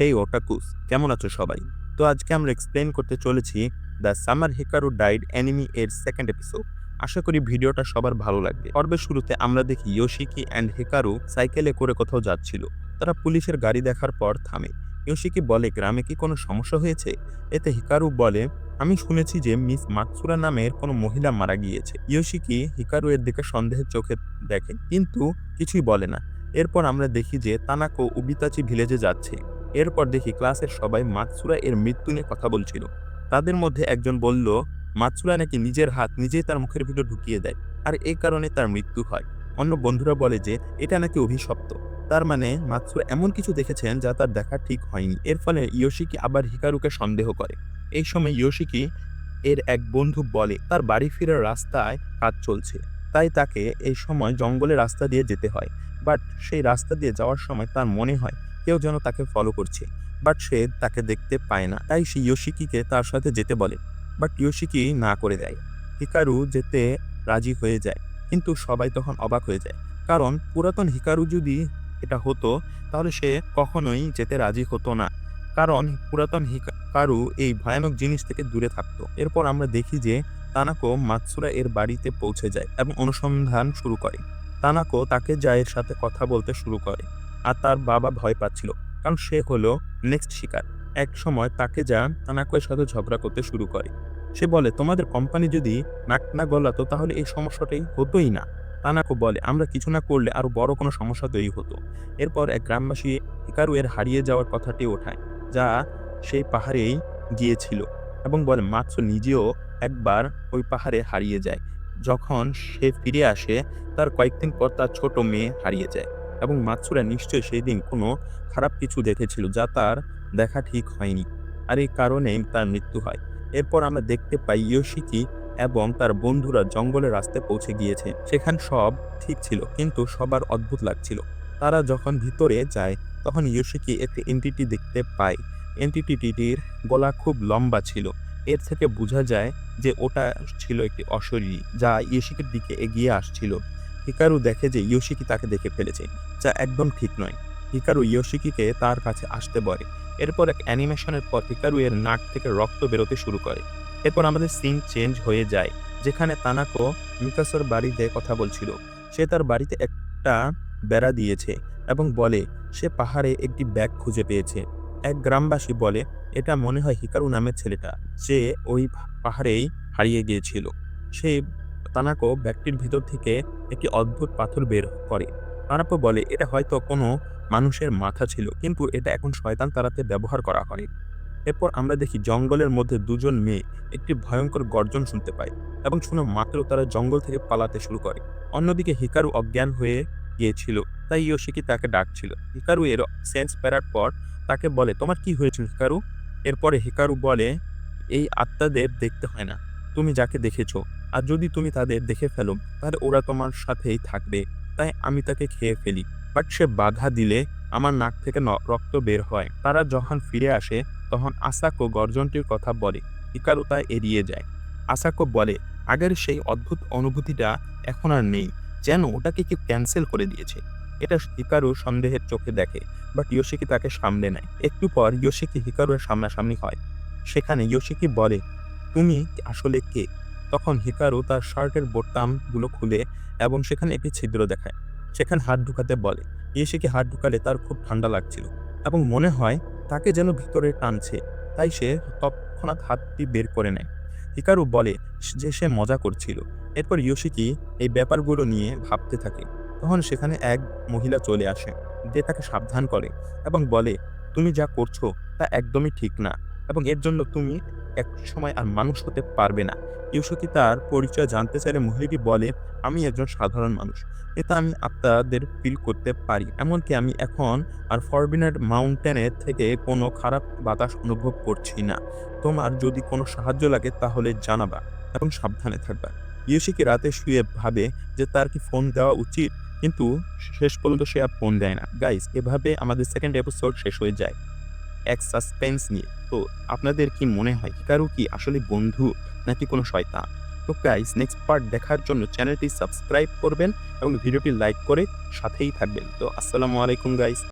হেই ওটাকুস কেমন আছো সবাই? তো আজকে আমরা এক্সপ্লেন করতে চলেছি the summer Hikaru died anime এর সেকেন্ড এপিসোড আশা করি ভিডিওটা সবার ভালো লাগবে। পর্বের শুরুতে আমরা দেখি ইয়োশিকি অ্যান্ড হিকারু সাইকেলে করে কোথাও যাচ্ছিল। তারা পুলিশের গাড়ি দেখার পর থামে। ইয়োশিকি বলে, গ্রামে কি কোনো সমস্যা হয়েছে? এতে হিকারু বলে, আমি শুনেছি যে মিস মাতসুরা নামের কোনো মহিলা মারা গিয়েছে। ইয়োশিকি হিকারু এর দিকে সন্দেহের চোখে দেখে, কিন্তু কিছুই বলে না। এরপর আমরা দেখি যে তানাকো উবিতাচি ভিলেজে যাচ্ছে। এরপর দেখি ক্লাসের সবাই মাতসুরা এর মৃত্যু নিয়ে কথা বলছিল। তাদের মধ্যে একজন বলল, মাতসুরা নাকি নিজের হাত নিজেই তার মুখের ভিতর ঢুকিয়ে দেয়, আর এই কারণে তার মৃত্যু হয়। অন্য বন্ধুরা বলে যে, এটা নাকি অভিশপ্ত। তার মানে মাতসুরা এমন কিছু দেখেছেন যা তার দেখা ঠিক হয়নি। এর ফলে ইয়োশিকি আবার হিকারুকে সন্দেহ করে। এই সময় ইয়োশিকি এর এক বন্ধু বলে, তার বাড়ি ফেরার রাস্তায় কাজ চলছে, তাই তাকে এই সময় জঙ্গলের রাস্তা দিয়ে যেতে হয়। বাট সেই রাস্তা দিয়ে যাওয়ার সময় তার মনে হয় কেউ যেন তাকে ফলো করছে বাট সে তাকে দেখতে পায় না। তাই সে ইয়োশিকিকে তার সাথে যেতে বলে বাট ইয়োশিকি না করে দেয়। হিকারু যেতে রাজি হয়ে যায়, কিন্তু সবাই তখন অবাক হয়ে যায়। কারণ পুরাতন হিকারু যদি এটা হতো, তাহলে সে কখনোই যেতে রাজি হতো না। কারণ পুরাতন হিকারু এই ভয়ানক জিনিস থেকে দূরে থাকতো। এরপর আমরা দেখি যে তানাকো মাতসুরা এর বাড়িতে পৌঁছে যায় এবং অনুসন্ধান শুরু করে। তানাকো তাকে জায়ের সাথে কথা বলতে শুরু করে। আর তার বাবা ভয় পাচ্ছিল, কারণ সে হলো নেক্সট শিকার। এক সময় তাকে যা তানাকোর সাথে ঝগড়া করতে শুরু করে। সে বলে, তোমাদের কোম্পানি যদি নাক না গলাতো তাহলে এই সমস্যাটাই হতোই না। তানাকো বলে, আমরা কিছু না করলে আরও বড় কোনো সমস্যা তৈরি হতো। এরপর এক গ্রামবাসী হিকারু এর হারিয়ে যাওয়ার কথাটি ওঠায়, যা সেই পাহাড়েই গিয়েছিল এবং বলে মাৎসু নিজেও একবার ওই পাহাড়ে হারিয়ে যায়। যখন সে ফিরে আসে, তার কয়েকদিন পর তার ছোট মেয়ে হারিয়ে যায়। এবং মাৎসুরা নিশ্চয়ই সেই দিন কোনো খারাপ কিছু দেখেছিল যা তার দেখা ঠিক হয়নি। আর এই কারণেই তার মৃত্যু হয়। এরপর আমরা দেখতে পাই ইয়োশিকি এবং তার বন্ধুরা জঙ্গলের রাস্তায় পৌঁছে গিয়েছে। সেখান সব ঠিক ছিল, কিন্তু সবার অদ্ভুত লাগছিল। তারা যখন ভিতরে যায়, তখন ইয়োশিকি একটি এনটিটি দেখতে পায়। এন্টিটিটির গলা খুব লম্বা ছিল। এর থেকে বোঝা যায় যে ওটা ছিল একটি অশরীরী, যা ইয়োশিকির দিকে এগিয়ে আসছিল। হিকারু দেখে যে ইয়োশিকি তাকে দেখে ফেলেছে, যা একদম ঠিক নয়। হিকারু ইয়োশিকিকে তার কাছে আসতে বলে। এরপর এক অ্যানিমেশনের পর হিকারু এর নাক থেকে রক্ত বেরোতে শুরু করে। এরপর আমাদের সিন চেঞ্জ হয়ে যায়, যেখানে তানাকো মিকাসোর বাড়িতে কথা বলছিল। সে তার বাড়িতে একটা বেড়া দিয়েছে এবং বলে, সে পাহাড়ে একটি ব্যাগ খুঁজে পেয়েছে। এক গ্রামবাসী বলে, এটা মনে হয় হিকারু নামের ছেলেটা। যে ওই পাহাড়েই হারিয়ে গিয়েছিল। সে তানাকো ব্যাগটির ভিতর থেকে একটি অদ্ভুত পাথর বের করে। তানাপো বলে, এটা হয়তো কোনো মানুষের মাথা ছিল, কিন্তু এটা এখন শয়তান তারাতে ব্যবহার করা হয় এরপর আমরা দেখি জঙ্গলের মধ্যে দুজন মেয়ে একটি ভয়ঙ্কর গর্জন শুনতে পায় এবং শুনে মাত্র তারা জঙ্গল থেকে পালাতে শুরু করে। অন্যদিকে হিকারু অজ্ঞান হয়ে গিয়েছিল তাই ইয়োশিকি তাকে ডাকছিল? হিকারু এর সেন্স পেরার পর তাকে বলে, তোমার কি হয়েছিল হিকারু? এরপরে হিকারু বলে, এই আত্মাদের দেখতে হয় না। তুমি যাকে দেখেছ আর যদি তুমি তাদের দেখে ফেলো, তাহলে ওরা তোমার সাথেই থাকবে। তাই আমি তাকে খেয়ে ফেলি। বাট সে বাধা দিলে আমার নাক থেকে রক্ত বের হয়। তারা যখন ফিরে আসে, তখন আসাকো গর্জনটির কথা বলে। হিকারু তা এড়িয়ে যায়। আসাকো বলে, আগের সেই অদ্ভুত অনুভূতিটা এখন আর নেই। যেন ওটাকে কেউ ক্যান্সেল করে দিয়েছে। এটা হিকারু সন্দেহের চোখে দেখে, বাট ইয়োশিকি তাকে সামলে নেয়। একটু পর ইয়োশিকি হিকারুর সামনাসামনি হয়। সেখানে ইয়োশিকি বলে, তুমি আসলে কে? তখন হিকারু তার শার্টের বোতামগুলো খুলে এবং সেখানে একটি ছিদ্র দেখায়। সেখানে হাত ঢুকাতে বলে ইয়েশিকে হাত ঢুকালে তার খুব ঠান্ডা লাগছিল? এবং মনে হয় তাকে যেন ভিতরে টানছে, তাই সে তৎক্ষণাৎ হাতটি বের করে নেয়। হিকারু বলে, যে সে মজা করছিল। এরপর ইয়োশিকি এই ব্যাপারগুলো নিয়ে ভাবতে থাকে। তখন সেখানে এক মহিলা চলে আসে, যে তাকে সাবধান করে এবং বলে, তুমি যা করছ তা একদমই ঠিক না। এবং এর জন্য তুমি এক সময় আর মানুষ হতে পারবে না। ইউসুকি তার পরিচয় জানতে চাইলে মহিলাটি বলে, আমি একজন সাধারণ মানুষ। এটা আমি আত্মাদের ফিল করতে পারি। এমনকি আমি এখন আর ফরবিনার মাউন্টেনের থেকে কোনো খারাপ বাতাস অনুভব করছি না। তোমার যদি কোনো সাহায্য লাগে তাহলে জানাবা এবং সাবধানে থাকবা। ইউসিকি রাতে শুয়ে ভাবে যে তার কি ফোন দেওয়া উচিত? কিন্তু শেষ পর্যন্ত সে আর ফোন দেয় না। গাইস এভাবে আমাদের সেকেন্ড এপিসোড শেষ হয়ে যায়। এক সাসপেন্স নিয়ে। তো আপনাদের কি মনে হয়, হিকারু কি আসলে বন্ধু নাকি কোনো শয়তা তো গাইস নেক্সট পার্ট দেখার জন্য চ্যানেলটি সাবস্ক্রাইব করবেন এবং ভিডিওটি লাইক করে সাথেই থাকবেন। তো আসসালামু আলাইকুম গাইস